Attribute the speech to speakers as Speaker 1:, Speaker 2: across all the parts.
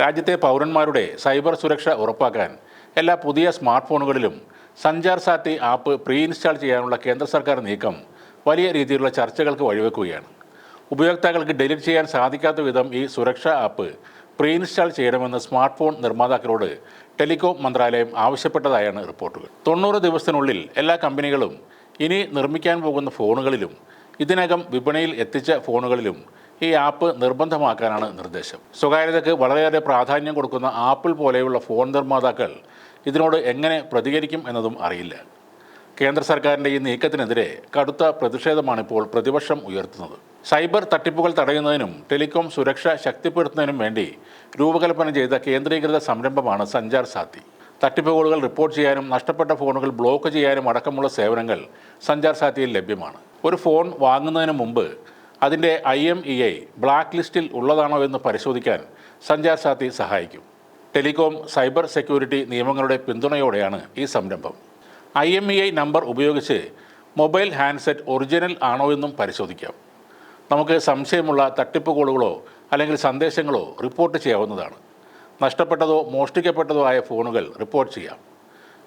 Speaker 1: രാജ്യത്തെ പൗരന്മാരുടെ സൈബർ സുരക്ഷ ഉറപ്പാക്കാൻ എല്ലാ പുതിയ smart ഫോണുകളിലും Sanchar Saathi app pre install ചെയ്യാനുള്ള കേന്ദ്ര സർക്കാർ നീക്കം വലിയ രീതിയിലുള്ള ചർച്ചകൾക്ക് വഴിവെക്കുകയാണ്. ഉപയോക്താക്കൾക്ക് ഡിലീറ്റ് ചെയ്യാൻ സാധിക്കാത്ത വിധം ഈ സുരക്ഷാ ആപ്പ് പ്രീ ഇൻസ്റ്റാൾ ചെയ്യണമെന്ന് സ്മാർട്ട് ഫോൺ നിർമ്മാതാക്കളോട് ടെലികോം മന്ത്രാലയം ആവശ്യപ്പെട്ടതായാണ് റിപ്പോർട്ടുകൾ. തൊണ്ണൂറ് ദിവസത്തിനുള്ളിൽ എല്ലാ കമ്പനികളും ഇനി നിർമ്മിക്കാൻ പോകുന്ന ഫോണുകളിലും ഇതിനകം വിപണിയിൽ എത്തിച്ച ഫോണുകളിലും ഈ ആപ്പ് നിർബന്ധമാക്കാനാണ് നിർദ്ദേശം. സ്വകാര്യതയ്ക്ക് വളരെയേറെ പ്രാധാന്യം കൊടുക്കുന്ന ആപ്പിൾ പോലെയുള്ള ഫോൺ നിർമ്മാതാക്കൾ ഇതിനോട് എങ്ങനെ പ്രതികരിക്കും എന്നതും അറിയില്ല. കേന്ദ്ര സർക്കാരിന്റെ ഈ നീക്കത്തിനെതിരെ കടുത്ത പ്രതിഷേധമാണിപ്പോൾ പ്രതിപക്ഷം ഉയർത്തുന്നത്. സൈബർ തട്ടിപ്പുകൾ തടയുന്നതിനും ടെലികോം സുരക്ഷ ശക്തിപ്പെടുത്തുന്നതിനും വേണ്ടി രൂപകൽപ്പന ചെയ്ത കേന്ദ്രീകൃത സംരംഭമാണ് സഞ്ചാർ സാത്തി. തട്ടിപ്പ് കോളുകൾ റിപ്പോർട്ട് ചെയ്യാനും നഷ്ടപ്പെട്ട ഫോണുകൾ ബ്ലോക്ക് ചെയ്യാനും അടക്കമുള്ള സേവനങ്ങൾ സഞ്ചാർ സാത്തിയിൽ ലഭ്യമാണ്. ഒരു ഫോൺ വാങ്ങുന്നതിന് മുമ്പ് അതിന്റെ I M E I black ലിസ്റ്റിൽ ഉള്ളതാണോ എന്ന് പരിശോധിക്കാൻ സഞ്ചാർ സാത്തി സഹായിക്കും. ടെലികോം സൈബർ സെക്യൂരിറ്റി നിയമങ്ങളുടെ പിന്തുണയോടെയാണ് ഈ സംരംഭം. I M E I number ഉപയോഗിച്ച് മൊബൈൽ ഹാൻഡ്സെറ്റ് ഒറിജിനൽ ആണോ എന്നും പരിശോധിക്കാം. നമുക്ക് സംശയമുള്ള തട്ടിപ്പ് കോളുകളോ അല്ലെങ്കിൽ സന്ദേശങ്ങളോ റിപ്പോർട്ട് ചെയ്യാവുന്നതാണ്. നഷ്ടപ്പെട്ടതോ മോഷ്ടിക്കപ്പെട്ടതോ ആയ ഫോണുകൾ റിപ്പോർട്ട് ചെയ്യാം.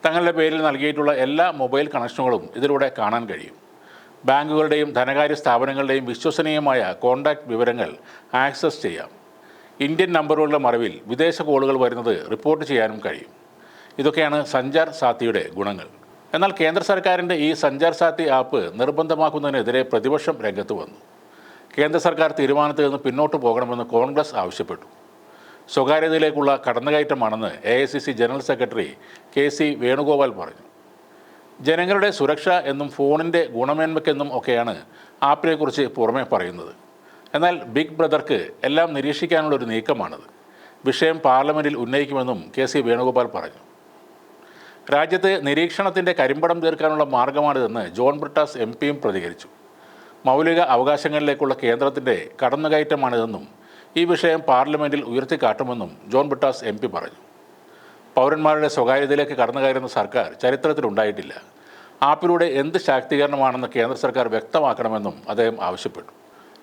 Speaker 1: തങ്ങളുടെ പേരിൽ നൽകിയിട്ടുള്ള എല്ലാ മൊബൈൽ കണക്ഷനുകളും ഇതിലൂടെ കാണാൻ കഴിയും. ബാങ്കുകളുടെയും ധനകാര്യ സ്ഥാപനങ്ങളുടെയും വിശ്വസനീയമായ കോൺടാക്റ്റ് വിവരങ്ങൾ ആക്സസ് ചെയ്യാം. ഇന്ത്യൻ നമ്പറുകളുടെ മറവിൽ വിദേശ കോളുകൾ വരുന്നത് റിപ്പോർട്ട് ചെയ്യാനും കഴിയും. ഇതൊക്കെയാണ് സഞ്ചാർ സാത്തിയുടെ ഗുണങ്ങൾ. എന്നാൽ കേന്ദ്ര സർക്കാരിന്റെ ഈ സഞ്ചാർ സാത്തി ആപ്പ് നിർബന്ധമാക്കുന്നതിനെതിരെ പ്രതിപക്ഷം രംഗത്ത് വന്നു. കേന്ദ്ര സർക്കാർ തീരുമാനത്തിൽ നിന്ന് പിന്നോട്ട് പോകണമെന്ന് കോൺഗ്രസ് ആവശ്യപ്പെട്ടു. സ്വകാര്യതയിലേക്കുള്ള കടന്നുകയറ്റമാണെന്ന് A I C C general secretary K C Venugopal പറഞ്ഞു. ജനങ്ങളുടെ സുരക്ഷ എന്നും ഫോണിന്റെ ഗുണമേന്മയ്ക്കെന്നും ഒക്കെയാണ് ആപ്പിനെക്കുറിച്ച് പുറമേ പറയുന്നത്. എന്നാൽ ബിഗ് ബ്രദർക്ക് എല്ലാം നിരീക്ഷിക്കാനുള്ള ഒരു നീക്കമാണത്. വിഷയം പാർലമെന്റിൽ ഉന്നയിക്കുമെന്നും കെ സി വേണുഗോപാൽ പറഞ്ഞു. രാജ്യത്ത് നിരീക്ഷണത്തിന്റെ കരിമ്പടം തീർക്കാനുള്ള മാർഗമാണിതെന്ന് ജോൺ ബ്രിട്ടാസ് എം പിയും പ്രതികരിച്ചു. മൗലിക അവകാശങ്ങളിലേക്കുള്ള കേന്ദ്രത്തിന്റെ കടന്നുകയറ്റമാണിതെന്നും ഈ വിഷയം പാർലമെന്റിൽ ഉയർത്തിക്കാട്ടുമെന്നും ജോൺ ബിട്ടാസ് എം പറഞ്ഞു. പൗരന്മാരുടെ സ്വകാര്യതയിലേക്ക് കടന്നുകയറുന്ന സർക്കാർ ചരിത്രത്തിലുണ്ടായിട്ടില്ല ആപ്പിലൂടെ എന്ത് ശാക്തീകരണമാണെന്ന് കേന്ദ്ര സർക്കാർ വ്യക്തമാക്കണമെന്നും അദ്ദേഹം ആവശ്യപ്പെട്ടു.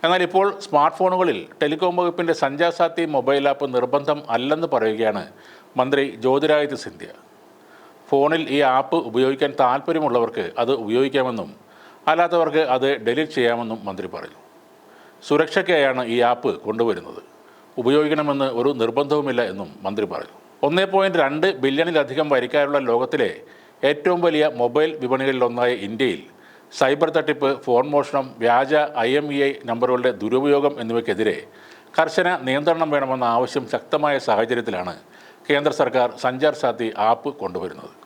Speaker 1: എന്നാൽ ഇപ്പോൾ സ്മാർട്ട് ഫോണുകളിൽ ടെലികോം വകുപ്പിന്റെ സഞ്ചാസാത്തി മൊബൈൽ ആപ്പ് നിർബന്ധം അല്ലെന്ന് പറയുകയാണ് മന്ത്രി ജ്യോതിരാദിത്യ സിന്ധ്യ. ഫോണിൽ ഈ ആപ്പ് ഉപയോഗിക്കാൻ താല്പര്യമുള്ളവർക്ക് അത് ഉപയോഗിക്കാമെന്നും അല്ലാത്തവർക്ക് അത് ഡിലീറ്റ് ചെയ്യാമെന്നും മന്ത്രി പറഞ്ഞു. സുരക്ഷയ്ക്കായാണ് ഈ ആപ്പ് കൊണ്ടുവരുന്നത്. ഉപയോഗിക്കണമെന്ന് ഒരു നിർബന്ധവുമില്ല എന്നും മന്ത്രി പറഞ്ഞു. ഒന്നേ പോയിന്റ് രണ്ട് ബില്യണിലധികം വരിക്കാരുള്ള ലോകത്തിലെ ഏറ്റവും വലിയ മൊബൈൽ വിപണികളിലൊന്നായ ഇന്ത്യയിൽ സൈബർ തട്ടിപ്പ് ഫോൺ മോഷണം വ്യാജ ഐ എം ഇ ഐ നമ്പറുകളുടെ ദുരുപയോഗം എന്നിവയ്ക്കെതിരെ കർശന നിയന്ത്രണം വേണമെന്ന ആവശ്യം ശക്തമായ സാഹചര്യത്തിലാണ് കേന്ദ്ര സർക്കാർ സഞ്ചാർ സാത്തി ആപ്പ് കൊണ്ടുവരുന്നത്.